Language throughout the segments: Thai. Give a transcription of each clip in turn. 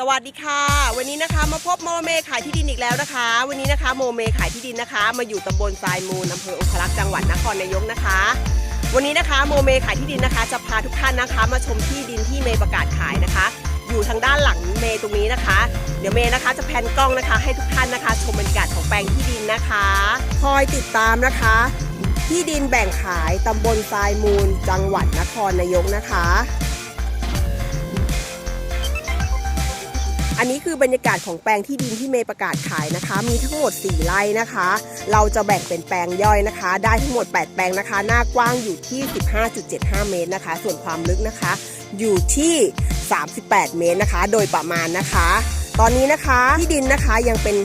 สวัสดีค่ะ วันนี้นะคะมาพบโมเมขายที่ดินอีกแล้วนะคะ วันนี้นะคะโมเมขายที่ดินนะคะ มาอยู่ตำบลทรายมูลอำเภอองคลักษ์จังหวัดนครนายกนะคะ วันนี้นะคะโมเมขายที่ดินนะคะ จะพาทุกท่านนะคะ มาชมที่ดินที่เมย์ประกาศขายนะคะ อยู่ทางด้านหลังเมย์ตรงนี้นะคะ เดี๋ยวเมย์นะคะจะแพนกล้องนะคะ ให้ทุกท่านนะคะ ชมบรรยากาศของแปลงที่ดินนะคะคอยติดตามนะคะ ที่ดินแบ่งขายตำบลทรายมูล จังหวัดนครนายกนะคะ อันนี้คือบรรยากาศของแปลงที่ดินที่เมย์ประกาศขายนะคะ มีทั้งหมด 4 ไร่นะคะ เราจะแบ่งเป็นแปลงย่อยนะคะ ได้ทั้งหมด 8 แปลงนะคะ หน้ากว้างอยู่ที่ 15.75 เมตรนะคะ ส่วนความลึกนะคะ อยู่ที่ 38 เมตรนะคะ โดยประมาณนะคะ ตอนนี้นะคะที่ดินนะคะยังเป็น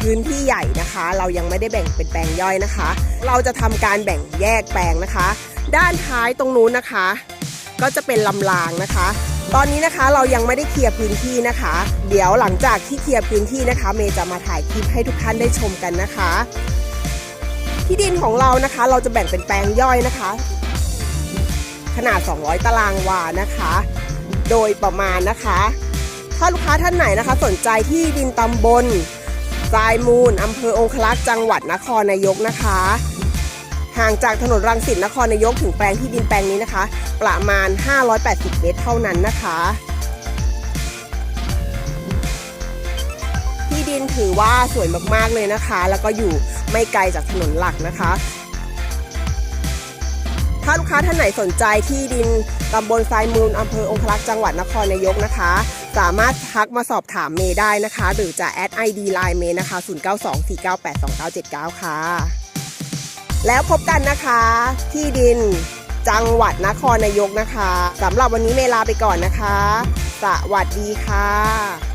พื้นที่ใหญ่นะคะ เรายังไม่ได้แบ่งเป็นแปลงย่อยนะคะ เราจะทำการแบ่งแยกแปลงนะคะ ด้านท้ายตรงนู้นนะคะ ก็จะเป็นลำรางนะคะ ตอนนี้นะคะเรายังไม่ได้เคลียร์พื้นที่นะคะ เดี๋ยวหลังจากที่เคลียร์พื้นที่นะคะ เมย์จะมาถ่ายคลิปให้ทุกท่านได้ชมกันนะคะ ที่ดินของเรานะคะ เราจะแบ่งเป็นแปลงย่อยนะคะ ขนาด 200 ตารางวานะคะ โดยประมาณนะคะ ถ้าลูกค้าท่านไหนนะคะ สนใจที่ดินตำบลทรายมูลอำเภอองคลักษ์จังหวัดนครนายกนะคะ ห่างจากถนนรังสิตนครนายกถึงแปลงที่ดินแปลงนี้นะคะ ประมาณ 580 เมตรเท่านั้นนะคะ ที่ดินถือว่าสวยมากๆเลยนะคะ แล้วก็อยู่ไม่ไกลจากถนนหลักนะคะ ถ้าลูกค้าท่านไหนสนใจที่ดินตำบลทรายมูลอำเภอองคลักษ์จังหวัดนครนายกนะคะ สามารถทักมาสอบถามเมย์ได้นะคะ หรือจะแอด ID Line เมย์นะคะ 0924982979 ค่ะ แล้วพบกันนะคะ ที่ดินจังหวัดนครนายกนะคะสำหรับวันนี้เมลาไปก่อนนะคะ สวัสดีค่ะ